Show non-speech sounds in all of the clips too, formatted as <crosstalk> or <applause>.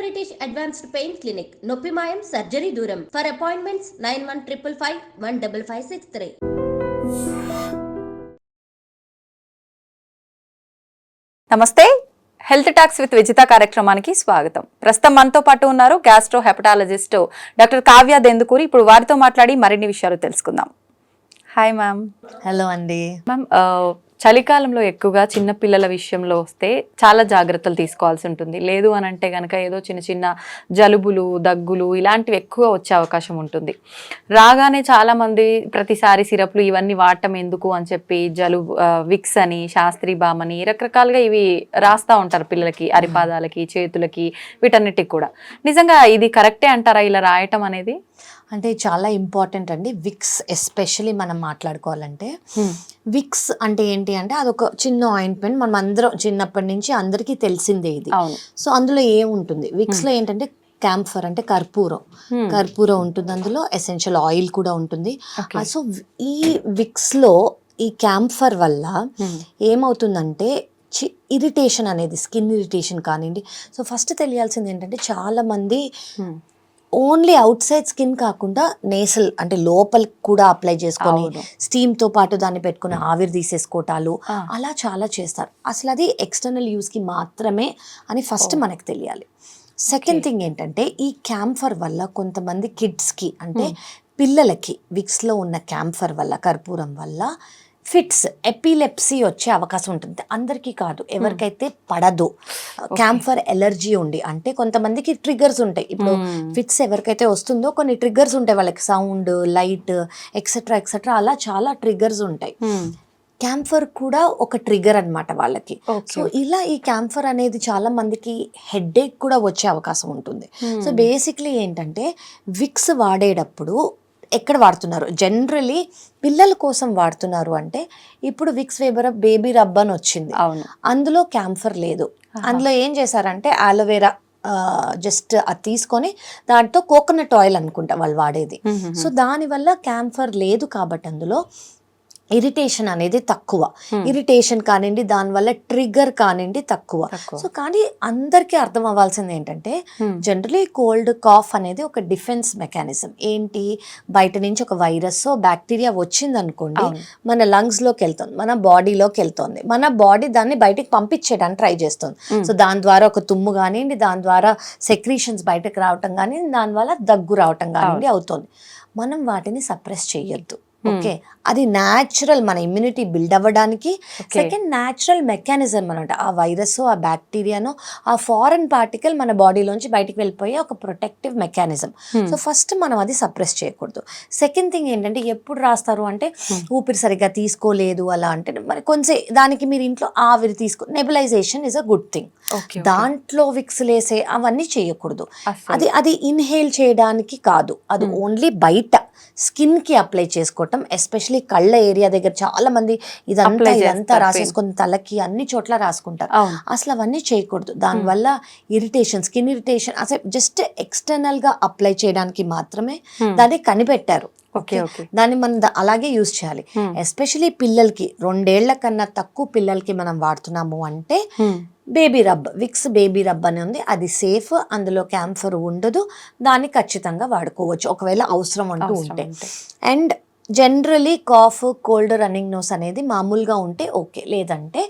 British advanced pain clinic నొప్పి మాయం surgery దూరం. For appointments nine one triple five one double five six three నమస్తే. Health talks with Vijitha కార్యక్రమానికి స్వాగతం. ప్రస్తుతం మనతో పాటు ఉన్నారు gastro hepatologist doctor Kavya Dendukuri. ఇప్పుడు వారితో మాట్లాడి మరిన్ని విషయాలు తెలుసుకుందాం. హాయ్ మ్యామ్ హలో అండి. మ్యామ్ చలికాలంలో ఎక్కువగా చిన్న పిల్లల విషయంలో వస్తే చాలా జాగ్రత్తలు తీసుకోవాల్సి ఉంటుంది. లేదు అని అంటే కనుక ఏదో చిన్న చిన్న జలుబులు దగ్గులు ఇలాంటివి ఎక్కువ వచ్చే అవకాశం ఉంటుంది. రాగానే చాలామంది ప్రతిసారి సిరప్లు ఇవన్నీ వాడటం ఎందుకు అని చెప్పి జలుబు విక్స్ అని శాస్త్రీ బామ్ అని రకరకాలుగా ఇవి రాస్తా ఉంటారు పిల్లలకి అరిపాదాలకి చేతులకి వీటన్నిటికి కూడా. నిజంగా ఇది కరెక్టే అంటారా ఇలా రాయటం అనేది? అంటే చాలా ఇంపార్టెంట్ అండి. విక్స్ ఎస్పెషలీ మనం మాట్లాడుకోవాలంటే. విక్స్ అంటే ఏంటి అంటే అదొక చిన్న ఆయింట్మెంట్ మనం అందరం చిన్నప్పటి నుంచి అందరికీ తెలిసిందే ఇది. సో అందులో ఏముంటుంది? విక్స్లో ఏంటంటే క్యాంఫర్ అంటే కర్పూరం. కర్పూరం ఉంటుంది అందులో ఎసెన్షియల్ ఆయిల్ కూడా ఉంటుంది. సో ఈ విక్స్లో ఈ క్యాంఫర్ వల్ల ఏమవుతుందంటే ఇరిటేషన్ అనేది స్కిన్ ఇరిటేషన్ కానివ్వండి. సో ఫస్ట్ తెలియాల్సింది ఏంటంటే చాలా మంది ఓన్లీ అవుట్ సైడ్ స్కిన్ కాకుండా నేసల్ అంటే లోపలికి కూడా అప్లై చేసుకొని. స్టీమ్తో పాటు దాన్ని పెట్టుకుని ఆవిరి తీసేసుకోవటాలు. అలా చాలా చేస్తారు. అసలు అది ఎక్స్టర్నల్ యూస్కి మాత్రమే అని ఫస్ట్ మనకు తెలియాలి. సెకండ్ థింగ్ ఏంటంటే ఈ క్యాంఫర్ వల్ల కొంతమంది కిడ్స్కి అంటే పిల్లలకి విక్స్లో ఉన్న క్యాంఫర్ వల్ల కర్పూరం వల్ల ఫిట్స్ ఎపిలెప్సీ వచ్చే అవకాశం ఉంటుంది. అందరికీ కాదు ఎవరికైతే పడదు. క్యాంఫర్ ఎలర్జీ ఉండి అంటే కొంతమందికి ట్రిగర్స్ ఉంటాయి. ఇప్పుడు ఫిట్స్ ఎవరికైతే వస్తుందో కొన్ని ట్రిగర్స్ ఉంటాయి. వాళ్ళకి సౌండ్ లైట్ ఎక్సెట్రా ఎక్సెట్రా అలా చాలా ట్రిగర్స్ ఉంటాయి. క్యాంఫర్ కూడా ఒక ట్రిగర్ అన్నమాట వాళ్ళకి. సో ఇలా ఈ క్యాంఫర్ అనేది చాలా మందికి హెడ్ఏక్ కూడా వచ్చే అవకాశం ఉంటుంది. సో బేసిక్లీ ఏంటంటే విక్స్ వాడేటప్పుడు ఎక్కడ వాడుతున్నారు? జనరలీ పిల్లల కోసం వాడుతున్నారు అంటే ఇప్పుడు విక్స్ వేబర్ బేబీ రబ్ అని వచ్చింది. అవును. అందులో క్యాంఫర్ లేదు. అందులో ఏం చేశారంటే ఆలోవేరా జస్ట్ అది తీసుకొని దాంట్లో కోకోనట్ ఆయిల్ అనుకుంటా వాళ్ళు వాడేది. సో దానివల్ల క్యాంఫర్ లేదు కాబట్టి అందులో ఇరిటేషన్ అనేది తక్కువ. ఇరిటేషన్ కానివ్వండి దానివల్ల ట్రిగర్ కానివ్వండి తక్కువ. సో కానీ అందరికీ అర్థం అవ్వాల్సింది ఏంటంటే జనరలీ కోల్డ్ కాఫ్ అనేది ఒక డిఫెన్స్ మెకానిజం. ఏంటి? బయట నుంచి ఒక వైరస్ బ్యాక్టీరియా వచ్చింది అనుకోండి. మన లంగ్స్లోకి వెళ్తుంది మన బాడీలోకి వెళ్తుంది. మన బాడీ దాన్ని బయటికి పంపించేయడానికి ట్రై చేస్తుంది. సో దాని ద్వారా ఒక తుమ్ము కానివ్వండి దాని ద్వారా సెక్రీషన్స్ బయటకు రావటం కానీ దాని వల్ల దగ్గు రావటం కానివ్వండి అవుతుంది. మనం వాటిని సప్రెస్ చేయొద్దు. ఓకే. అది న్యాచురల్ మన ఇమ్యూనిటీ బిల్డ్ అవ్వడానికి. సెకండ్ న్యాచురల్ మెకానిజం అనమాట ఆ వైరస్ ఆ బ్యాక్టీరియాను ఆ ఫారెన్ పార్టికల్ మన బాడీలోంచి బయటికి వెళ్ళిపోయే ఒక ప్రొటెక్టివ్ మెకానిజం సో ఫస్ట్ మనం అది సప్రెస్ చేయకూడదు. సెకండ్ థింగ్ ఏంటంటే ఎప్పుడు రాస్తారు అంటే ఊపిరి సరిగ్గా తీసుకోలేదు అలా అంటే మరి కొంచెం దానికి మీరు ఇంట్లో ఆవిరి తీసుకో nebulization is a good thing దాంట్లో విక్స్లేసే అవన్నీ చేయకూడదు. అది అది ఇన్హేల్ చేయడానికి కాదు. అది ఓన్లీ బయట స్కిన్కి అప్లై చేసుకోవటం. ఎస్పెషలీ కళ్ళ ఏరియా దగ్గర చాలా మంది ఇదంతా ఇదంతా రాసేసుకుని తలకి అన్ని చోట్ల రాసుకుంటారు. అసలు అవన్నీ చేయకూడదు. దానివల్ల ఇరిటేషన్ స్కిన్ ఇరిటేషన్ అసలు జస్ట్ ఎక్స్టర్నల్గా అప్లై చేయడానికి మాత్రమే దాన్ని కనిపెట్టారు. ఓకే ఓకే దాన్ని మనం అలాగే యూజ్ చేయాలి. ఎస్పెషలీ పిల్లలకి రెండేళ్ళ కన్నా తక్కువ పిల్లలకి మనం వాడుతున్నాము అంటే baby rub Vicks baby rub అని ఉంది. అది సేఫ్ అందులో క్యాంఫర్ ఉండదు. దాన్ని ఖచ్చితంగా వాడుకోవచ్చు. ఒకవేళ అవసరం అంటూ ఉంటే. And generally cough cold running nose అనేది మామూలుగా ఉంటే ఓకే. లేదంటే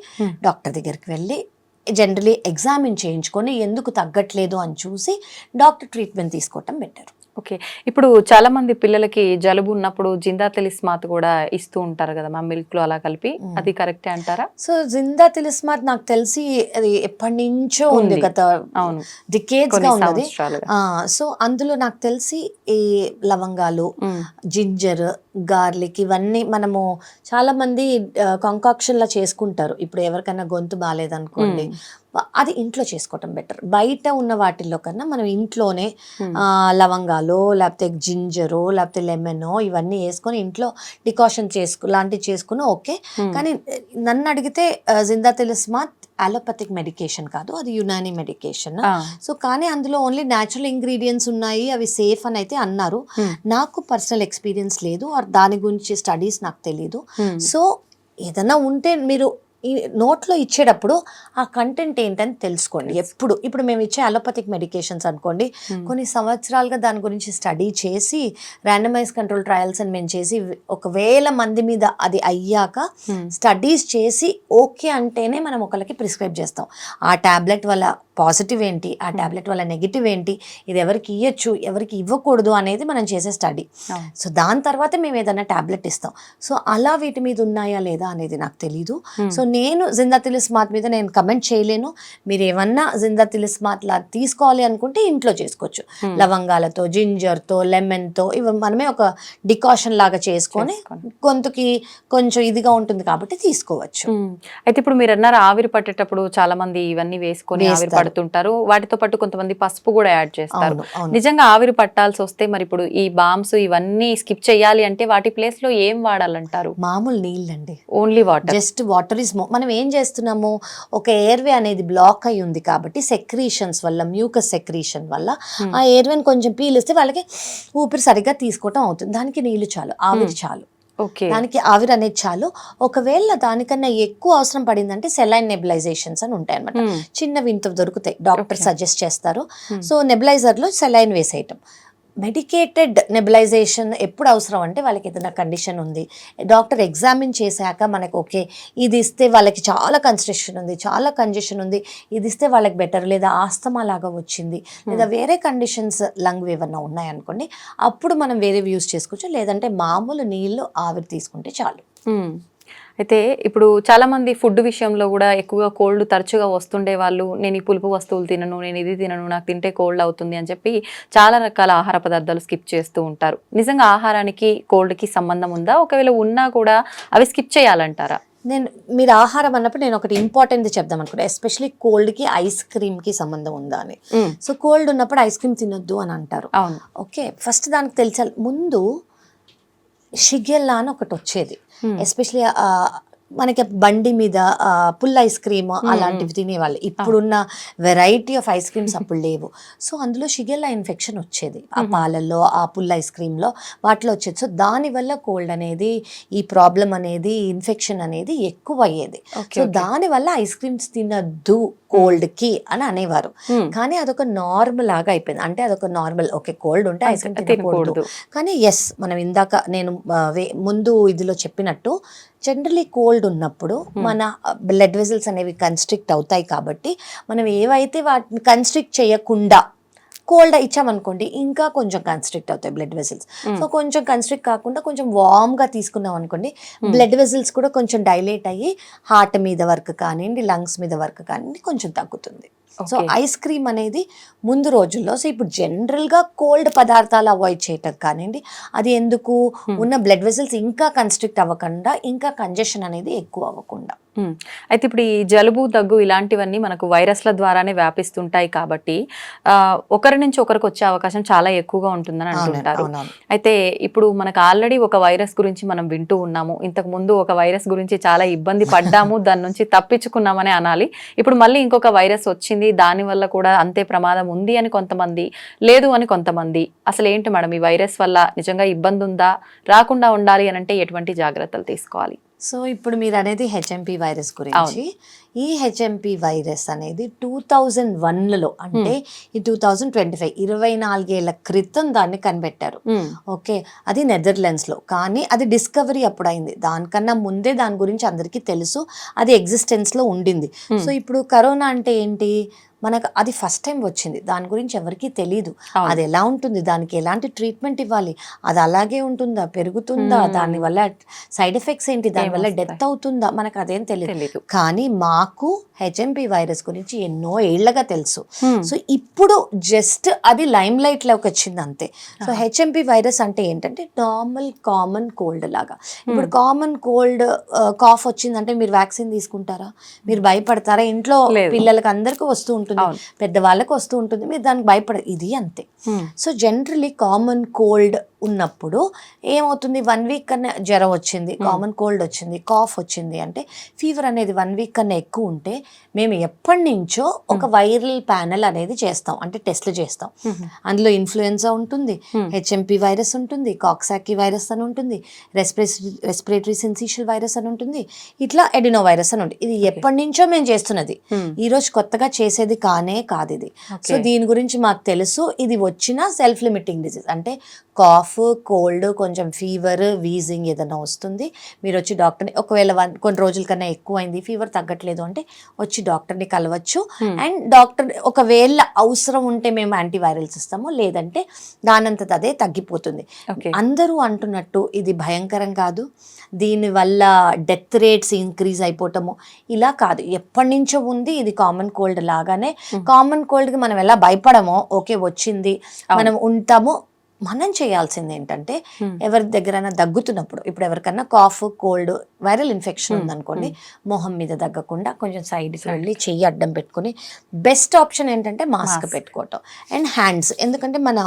డాక్టర్ దగ్గరికి వెళ్ళి జనరలీ ఎగ్జామిన్ చేయించుకొని ఎందుకు తగ్గట్లేదు అని చూసి డాక్టర్ ట్రీట్మెంట్ తీసుకోవటం బెటర్. ఓకే. ఇప్పుడు చాలా మంది పిల్లలకి జలుబు ఉన్నప్పుడు జిందా తెలిస్మాత్ కూడా ఇస్తూ ఉంటారు కదా మా మిల్క్లో అలా కలిపి? అది కరెక్టే అంటారా? సో జిందా తిలిస్మాత్ నాకు తెలిసి అది ఎప్పటి నుంచో ఉంది. గత అవును. డికేట్స్గా ఉన్నది. సో అందులో నాకు తెలిసి ఈ లవంగాలు. జింజర్ గార్లిక్ ఇవన్నీ మనము చాలా మంది కంకాక్షన్ లా చేసుకుంటారు. ఇప్పుడు ఎవరికైనా గొంతు బాగాలేదనుకోండి అది ఇంట్లో చేసుకోవటం బెటర్ బయట ఉన్న వాటిల్లో కన్నా మనం ఇంట్లోనే లవంగాలు లేకపోతే జింజరు లేకపోతే లెమనో ఇవన్నీ వేసుకొని ఇంట్లో డికాషన్ చేసుకు లాంటివి చేసుకుని ఓకే. కానీ నన్ను అడిగితే జిందా తెలిస్మాత్ అలోపతిక్ మెడికేషన్ కాదు అది యునాని మెడికేషన్. సో కానీ అందులో ఓన్లీ న్యాచురల్ ఇంగ్రీడియంట్స్ ఉన్నాయి అవి సేఫ్ అని అయితే అన్నారు. నాకు పర్సనల్ ఎక్స్పీరియన్స్ లేదు దాని గురించి స్టడీస్ నాకు తెలియదు. సో ఏదైనా ఉంటే మీరు ఈ నోట్లో ఇచ్చేటప్పుడు ఆ కంటెంట్ ఏంటని తెలుసుకోండి. ఎప్పుడు ఇప్పుడు మేము ఇచ్చే అలోపతిక్ మెడికేషన్స్ అనుకోండి కొన్ని సంవత్సరాలుగా దాని గురించి స్టడీ చేసి ర్యాండమైజ్ కంట్రోల్ ట్రయల్స్ అని మేము చేసి ఒక వేల మంది మీద అది అయ్యాక స్టడీస్ చేసి ఓకే అంటేనే మనం ఒకరికి ప్రిస్క్రైబ్ చేస్తాం. ఆ టాబ్లెట్ వల్ల పాజిటివ్ ఏంటి? ఆ టాబ్లెట్ వల్ల నెగిటివ్ ఏంటి? ఇది ఎవరికి ఇవ్వచ్చు ఎవరికి ఇవ్వకూడదు అనేది మనం చేసే స్టడీ. సో దాని తర్వాత మేము ఏదైనా టాబ్లెట్ ఇస్తాం. సో అలా వీటి మీద ఉన్నాయా లేదా అనేది నాకు తెలీదు. సో నేను జిందా తిలిస్మాత్ మీద నేను కమెంట్ చేయలేను. మీరు ఏమన్నా జిందా తిలిస్మాత్ లా తీసుకోవాలి అనుకుంటే ఇంట్లో చేసుకోవచ్చు. లవంగాలతో జింజర్తో లెమన్తో ఇవి మనమే ఒక డికాషన్ లాగా చేసుకొని. గొంతుకి కొంచెం ఇదిగా ఉంటుంది కాబట్టి తీసుకోవచ్చు. మ్మ్. అయితే ఇప్పుడు మీరు అన్నారు ఆవిరి పట్టేటప్పుడు చాలా మంది ఇవన్నీ వేసుకొని ఆవిరి. పడుతుంటారు. వాటితో పాటు కొంతమంది పసుపు కూడా యాడ్ చేస్తారు. నిజంగా ఆవిరి పట్టాల్సి వస్తే మరి ఇప్పుడు ఈ బామ్స్ ఇవన్నీ స్కిప్ చేయాలి అంటే వాటి ప్లేస్లో ఏం వాడాలంటారు? మామూలు నీళ్ళండి. Only water just water is మనం ఏం చేస్తున్నాము? ఒక ఎయిర్వే అనేది బ్లాక్ అయి ఉంది కాబట్టి సెక్రీషన్స్ వల్ల మ్యూకస్ సెక్రీషన్ వల్ల ఆ ఎయిర్వేని కొంచెం పీలిస్తే వాళ్ళకి ఊపిరి సరిగ్గా తీసుకోవటం అవుతుంది. దానికి నీళ్ళు చాలు ఆవిరి చాలు. ఓకే. దానికి ఆవిరి అనేది చాలు. ఒకవేళ దానికన్నా ఎక్కువ అవసరం పడిందంటే సెలైన్ నెబిలైజేషన్స్ అని ఉంటాయి అనమాట మ్మ్. చిన్నవి ఇంత దొరుకుతాయి. డాక్టర్. సజెస్ట్ చేస్తారు. సో నెబిలైజర్లో సెలైన్ వేసేయటం. మెడికేటెడ్ నెబిలైజేషన్ ఎప్పుడు అవసరం అంటే వాళ్ళకి ఏదైనా కండిషన్ ఉంది. డాక్టర్ ఎగ్జామిన్ చేశాక మనకు ఓకే ఇది ఇస్తే వాళ్ళకి చాలా కన్స్ట్రక్షన్ ఉంది చాలా కంజెషన్ ఉంది ఇది ఇస్తే వాళ్ళకి బెటర్ లేదా ఆస్తమా లాగా వచ్చింది లేదా వేరే కండిషన్స్ లంగ్ ఏమన్నా ఉన్నాయనుకోండి అప్పుడు మనం వేరే యూస్ చేసుకోవచ్చు. లేదంటే మామూలు నీళ్ళు ఆవిరి తీసుకుంటే చాలు. మ్మ్. అయితే ఇప్పుడు చాలా మంది ఫుడ్ విషయంలో కూడా ఎక్కువగా కోల్డ్ తరచుగా వస్తుండే వాళ్ళు నేను ఈ పులుపు వస్తువులు తినను నేను ఇది తినను నాకు తింటే కోల్డ్ అవుతుంది అని చెప్పి చాలా రకాల ఆహార పదార్థాలు స్కిప్ చేస్తూ ఉంటారు. నిజంగా ఆహారానికి కోల్డ్కి సంబంధం ఉందా? ఒకవేళ ఉన్నా కూడా అవి స్కిప్ చేయాలంటారా? నేను మీరు ఆహారం అన్నప్పుడు నేను ఒకటి ఇంపార్టెంట్ చెప్దాం అనుకుంటా. ఎస్పెషలీ కోల్డ్కి ఐస్ క్రీమ్కి సంబంధం ఉందా అని. సో కోల్డ్ ఉన్నప్పుడు ఐస్ క్రీమ్ తినొద్దు అని అంటారు. ఓకే ఫస్ట్ దానికి తెలిసాలి ముందు షిగెల్లా అని ఒకటి వచ్చేది. ఎస్పెషలీ మనకి బండి మీద ఆ, పుల్ల ఐస్ క్రీమ్ అలాంటివి తినేవాళ్ళు. ఇప్పుడున్న వెరైటీ ఆఫ్ ఐస్ క్రీమ్స్ అప్పుడు <laughs> లేవు. సో అందులో షిగెల్లా ఇన్ఫెక్షన్ వచ్చేది. ఆ పాలల్లో ఆ పుల్ల ఐస్ క్రీమ్లో వాటిలో వచ్చేది. సో దానివల్ల కోల్డ్ అనేది ఈ ప్రాబ్లం అనేది ఇన్ఫెక్షన్ అనేది ఎక్కువ అయ్యేది సో దానివల్ల ఐస్ క్రీమ్స్ తినద్దు. కోల్డ్కి అని అనేవారు. Hmm. కానీ అదొక నార్మల్ లాగా అయిపోయింది. అంటే అదొక నార్మల్ ఓకే కోల్డ్ ఉంటే ఐస్ క్రీమ్ తినకూడదు. తినకూడదు కానీ ఎస్ మనం ఇందాక నేను ముందు ఇదిలో చెప్పినట్టు జనరలీ కోల్డ్ ఉన్నప్పుడు మన బ్లడ్ వెజల్స్ అనేవి కన్స్ట్రిక్ట్ అవుతాయి కాబట్టి మనం ఏవైతే వాటిని కన్స్ట్రిక్ట్ చేయకుండా కోల్డ్ ఇచ్చామనుకోండి ఇంకా కొంచెం కన్స్ట్రిక్ట్ అవుతాయి బ్లడ్ వెజల్స్ సో కొంచెం కన్స్ట్రిక్ట్ కాకుండా కొంచెం వామ్గా తీసుకున్నాం అనుకోండి బ్లడ్ వెజల్స్ కూడా కొంచెం డైలేట్ అయ్యి హార్ట్ మీద వర్క్ కానివ్వండి లంగ్స్ మీద వర్క్ కానివ్వండి కొంచెం తగ్గుతుంది. సో. ఐస్ క్రీమ్ అనేది ముందు రోజుల్లో సో ఇప్పుడు జనరల్గా కోల్డ్ పదార్థాలు అవాయిడ్ చేయటం కానివ్వండి అది ఎందుకు? ఉన్న బ్లడ్ వెజల్స్ ఇంకా కన్స్ట్రిక్ట్ అవ్వకుండా ఇంకా కంజెషన్ అనేది ఎక్కువ అవ్వకుండా. అయితే ఇప్పుడు ఈ జలుబు దగ్గు ఇలాంటివన్నీ మనకు వైరస్ల ద్వారానే వ్యాపిస్తుంటాయి కాబట్టి ఒకరి నుంచి ఒకరికి వచ్చే అవకాశం చాలా ఎక్కువగా ఉంటుందని అంటుంటారు. అయితే ఇప్పుడు మనకు ఆల్రెడీ ఒక వైరస్ గురించి మనం వింటూ ఉన్నాము. ఇంతకు ముందు ఒక వైరస్ గురించి చాలా ఇబ్బంది పడ్డాము దాని నుంచి తప్పించుకున్నామని అనాలి. ఇప్పుడు మళ్ళీ ఇంకొక వైరస్ వచ్చింది దాని వల్ల కూడా అంతే ప్రమాదం ఉంది అని కొంతమంది లేదు అని కొంతమంది. అసలు ఏంటి మేడం ఈ వైరస్ వల్ల నిజంగా ఇబ్బంది ఉందా రాకుండా ఉండాలి అని అంటే ఎటువంటి జాగ్రత్తలు తీసుకోవాలి? సో ఇప్పుడు మీరు అనేది హెచ్ఎంపి వైరస్ గురించి. ఈ హెచ్ఎంపి వైరస్ అనేది టూ థౌజండ్ వన్లో అంటే ఈ టూ థౌజండ్ ట్వంటీ ఫైవ్ ఇరవై నాలుగేళ్ళ క్రితం దాన్ని కనిపెట్టారు. ఓకే అది నెదర్లాండ్స్లో కానీ అది డిస్కవరీ అప్పుడు అయింది దానికన్నా ముందే దాని గురించి అందరికీ తెలుసు. అది ఎగ్జిస్టెన్స్లో ఉండింది. సో ఇప్పుడు కరోనా అంటే ఏంటి? మనకు అది ఫస్ట్ టైం వచ్చింది. దాని గురించి ఎవరికీ తెలియదు. అది ఎలా ఉంటుంది? దానికి ఎలాంటి ట్రీట్మెంట్ ఇవ్వాలి? అది అలాగే ఉంటుందా? పెరుగుతుందా. దానివల్ల సైడ్ ఎఫెక్ట్స్ ఏంటి? దానివల్ల? డెత్ అవుతుందా? మనకు అదేం తెలియదు కానీ మాకు హెచ్ఎంపి వైరస్ గురించి ఎన్నో ఏళ్ళగా తెలుసు. సో ఇప్పుడు జస్ట్ అది లైమ్ లైట్లోకి వచ్చింది అంతే. సో హెచ్ఎంపి వైరస్ అంటే ఏంటంటే నార్మల్ కామన్ కోల్డ్ లాగా. ఇప్పుడు కామన్ కోల్డ్ కాఫ్ వచ్చిందంటే మీరు వ్యాక్సిన్ తీసుకుంటారా? మీరు భయపడతారా? ఇంట్లో. పిల్లలకి అందరికీ వస్తూ ఉంటుంది. పెద్దవాళ్ళకి వస్తూ ఉంటుంది మీరు దానికి భయపడ ఇది అంతే. సో జనరలీ కామన్ కోల్డ్ ఉన్నప్పుడు ఏమవుతుంది? వన్ వీక్ కన్నా జ్వరం వచ్చింది కామన్ కోల్డ్ వచ్చింది కాఫ్ వచ్చింది అంటే ఫీవర్ అనేది వన్ వీక్ కన్నా ఎక్కువ ఉంటే మేము ఎప్పటి నుంచో ఒక వైరల్ ప్యానెల్ అనేది చేస్తాం. అంటే టెస్ట్లు చేస్తాం. అందులో ఇన్ఫ్లుయెన్జా ఉంటుంది హెచ్ఎంపి వైరస్ ఉంటుంది కాక్సాకి వైరస్ అని ఉంటుంది రెస్పిరేటరీ రెస్పిరేటరీ సెన్సిషియల్ వైరస్ అని ఉంటుంది ఇట్లా ఎడినో వైరస్ అని ఉంటుంది. ఇది ఎప్పటి నుంచో మేము చేస్తున్నది. ఈ రోజు కొత్తగా చేసేది కానే కాదు ఇది. సో దీని గురించి మాకు తెలుసు. ఇది వచ్చిన సెల్ఫ్ లిమిటింగ్ డిసీజ్ అంటే కాఫ్ కోల్డ్ కొంచెం ఫీవర్ వీజింగ్ ఏదైనా వస్తుంది. మీరు వచ్చి డాక్టర్ని ఒకవేళ వన్ కొన్ని రోజుల కన్నా ఎక్కువ అయింది ఫీవర్ తగ్గట్లేదు అంటే వచ్చి డాక్టర్ని కలవచ్చు. అండ్ డాక్టర్ ఒకవేళ అవసరం ఉంటే మేము యాంటీవైరల్స్ ఇస్తాము లేదంటే దానంతట అదే తగ్గిపోతుంది. అందరూ అంటున్నట్టు ఇది భయంకరం కాదు. దీనివల్ల డెత్ రేట్స్ ఇంక్రీజ్ అయిపోవటము ఇలా కాదు. ఎప్పటి నుంచో ఉంది ఇది కామన్ కోల్డ్ లాగానే. కామన్ కోల్డ్కి మనం ఎలా భయపడమో ఓకే వచ్చింది. మనం ఉంటాము మనం చేయాల్సింది ఏంటంటే ఎవరి దగ్గరైనా దగ్గుతున్నప్పుడు ఇప్పుడు ఎవరికన్నా కాఫ్ కోల్డ్ వైరల్ ఇన్ఫెక్షన్ ఉందనుకోండి మొహం మీద దగ్గకుండా కొంచెం సైడ్కి వెళ్ళి చెయ్యి అడ్డం పెట్టుకొని బెస్ట్ ఆప్షన్ ఏంటంటే మాస్క్. పెట్టుకోవటం. అండ్ హ్యాండ్స్ ఎందుకంటే మన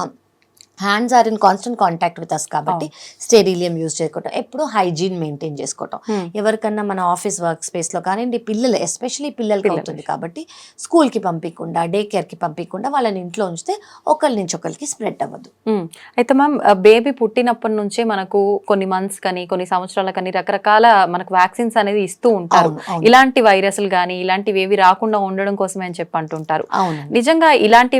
hands are in constant contact with us కాబట్టి స్టెరీలియం యూజ్ చేసుకోవటం ఎప్పుడు హైజీన్ మెయింటైన్ చేసుకోవటం. ఎవరికన్నా మన ఆఫీస్ వర్క్ స్పేస్లో కానివ్వండి పిల్లలు ఎస్పెషలీ పిల్లలకి అవుతుంది కాబట్టి స్కూల్కి పంపించకుండా డే కేర్కి పంపించకుండా వాళ్ళని ఇంట్లో ఉంచితే ఒకరి నుంచి ఒకరికి స్ప్రెడ్ అవ్వదు. మ్మ్. అయితే మ్యామ్ బేబీ పుట్టినప్పటి నుంచే మనకు కొన్ని మంత్స్ కానీ కొన్ని సంవత్సరాల కానీ రకరకాల మనకు వ్యాక్సిన్స్ అనేది ఇస్తూ ఉంటారు. ఇలాంటి వైరస్లు కానీ ఇలాంటివి ఏవి రాకుండా ఉండడం కోసమే అని చెప్పి అంటుంటారు. నిజంగా ఇలాంటి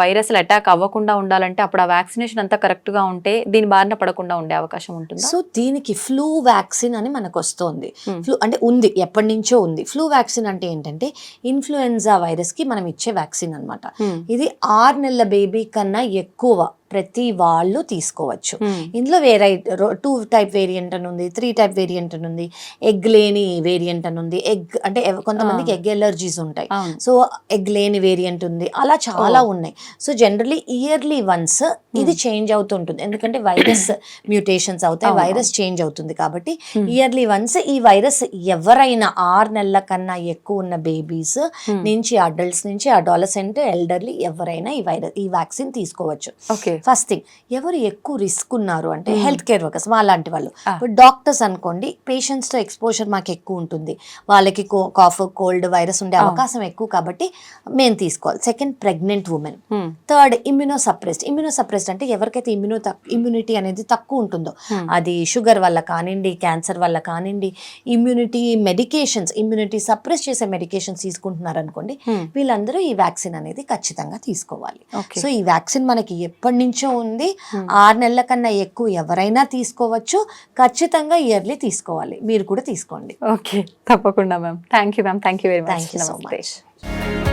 వైరస్లు అటాక్ అవ్వకుండా ఉండాలంటే అప్పుడు ఆ వ్యాక్సినేషన్ అంతా కరెక్ట్గా ఉంటే దీని బారిన పడకుండా ఉండే అవకాశం ఉంటుందా? సో దీనికి ఫ్లూ వ్యాక్సిన్ అని మనకు వస్తుంది ఫ్లూ అంటే ఉంది ఎప్పటి నుంచో ఉంది. ఫ్లూ వ్యాక్సిన్ అంటే ఏంటంటే ఇన్ఫ్లుయెన్జా వైరస్కి మనం ఇచ్చే వ్యాక్సిన్ అన్నమాట. Hmm. ఇది ఆరు నెలల బేబీ కన్నా ఎక్కువ ప్రతి వాళ్ళు తీసుకోవచ్చు. Hmm. ఇందులో వేరే టూ టైప్ వేరియంట్ అని ఉంది త్రీ టైప్ వేరియంట్ అని ఉంది ఎగ్ లేని వేరియంట్ అని ఉంది ఎగ్ అంటే కొంతమందికి ఎగ్ ఎలర్జీస్ ఉంటాయి. సో ఎగ్ లేని వేరియంట్ ఉంది. అలా చాలా ఉన్నాయి. సో జనరలీ ఇయర్లీ వన్స్ ఇది చేంజ్ అవుతుంటుంది. ఎందుకంటే వైరస్ మ్యూటేషన్స్ <coughs> అవుతాయి వైరస్ చేంజ్ అవుతుంది కాబట్టి ఇయర్లీ వన్స్ ఈ వైరస్ ఎవరైనా ఆరు నెలల కన్నా ఎక్కువ ఉన్న బేబీస్ నుంచి అడల్ట్స్ నుంచి అడాలసెంట్ ఎల్డర్లీ ఎవరైనా ఈ వైరస్ ఈ వ్యాక్సిన్ తీసుకోవచ్చు. ఓకే ఫస్ట్ థింగ్ ఎవరు ఎక్కువ రిస్క్ ఉన్నారు అంటే హెల్త్ కేర్ వర్కర్స్ వాళ్ళంటి వాళ్ళు. ఇప్పుడు డాక్టర్స్ అనుకోండి patients తో ఎక్స్పోజర్ మాకు ఎక్కువ ఉంటుంది. వాళ్ళకి కాఫ్ కోల్డ్ వైరస్ ఉండే అవకాశం ఎక్కువ కాబట్టి మేము తీసుకోవాలి. Second pregnant women Hmm. Third immuno suppressed immuno suppressed అంటే ఎవరికైతే ఇమ్యూనో ఇమ్యూనిటీ అనేది తక్కువ ఉంటుందో అది షుగర్ వల్ల కానివ్వండి క్యాన్సర్ వల్ల కానివ్వండి ఇమ్యూనిటీ మెడికేషన్స్ ఇమ్యూనిటీ సప్రెస్ చేసే మెడికేషన్స్ తీసుకుంటున్నారు అనుకోండి Hmm. వీళ్ళందరూ ఈ వ్యాక్సిన్ అనేది ఖచ్చితంగా తీసుకోవాలి. సో ఈ వ్యాక్సిన్ మనకి ఎప్పటి నుంచో ఉంది. ఆరు నెలల కన్నా ఎక్కువ ఎవరైనా తీసుకోవచ్చు. ఖచ్చితంగా ఇయర్లీ తీసుకోవాలి. మీరు కూడా తీసుకోండి. ఓకే. తప్పకుండా ma'am. Thank you ma'am. Thank you very much. Thank you so much